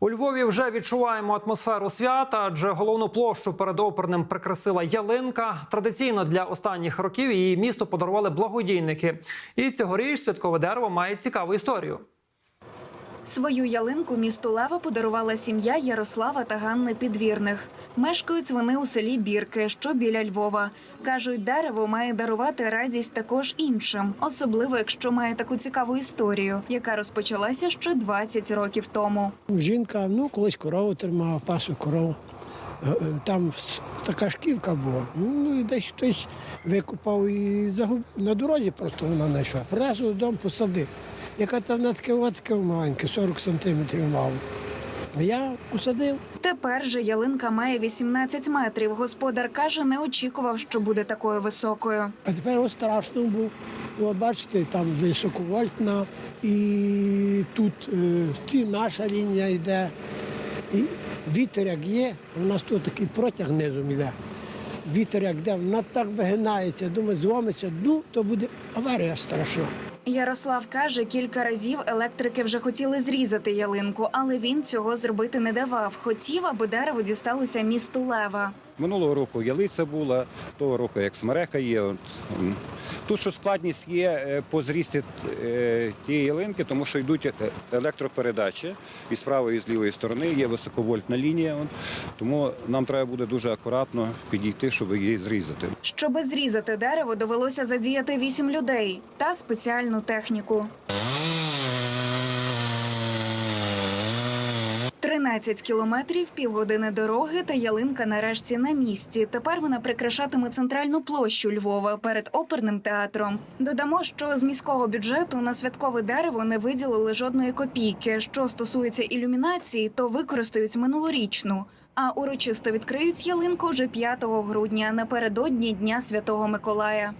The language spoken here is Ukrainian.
У Львові вже відчуваємо атмосферу свята, адже головну площу перед оперним прикрасила ялинка. Традиційно для останніх років її місто подарували благодійники. І цьогоріч святкове дерево має цікаву історію. Свою ялинку місту Лева подарувала сім'я Ярослава та Ганни Підвірних. Мешкають вони у селі Бірки, що біля Львова. Кажуть, дерево має дарувати радість також іншим, особливо якщо має таку цікаву історію, яка розпочалася ще 20 років тому. Жінка ну, колись корову тримала, пасу корову. Е, е, Там така шківка була. Ну і десь хтось викопав і загубив. На дорозі просто вона знайшла. Принесла додому, посадив. Яка там вона таке, таке маленьке, 40 сантиметрів мало. Я посадив. Тепер же ялинка має 18 метрів. Господар каже, не очікував, що буде такою високою. А тепер ось страшно був. От бачите, там високовольтна, і тут е, наша лінія йде. І вітер як є, у нас тут такий протяг низом йде. Вітер як йде, вона так вигинається, думаю, зломиться, ну, то буде аварія страшна. Ярослав каже, кілька разів електрики вже хотіли зрізати ялинку, але він цього зробити не давав. Хотів, аби дерево дісталося місту Лева. Минулого року ялиця була, того року як смерека є. От. Тут що складність є е, по зрісті е, тієї ялинки, тому що йдуть е, електропередачі і з правої і з лівої сторони є високовольтна лінія. Тому нам треба буде дуже акуратно підійти, щоб її зрізати. Щоби зрізати дерево, довелося задіяти вісім людей та спеціальну техніку. 13 кілометрів, півгодини дороги та ялинка нарешті на місці. Тепер вона прикрашатиме центральну площу Львова перед оперним театром. Додамо, що з міського бюджету на святкове дерево не виділили жодної копійки. Що стосується ілюмінації, то використають минулорічну. А урочисто відкриють ялинку вже 5 грудня напередодні Дня Святого Миколая.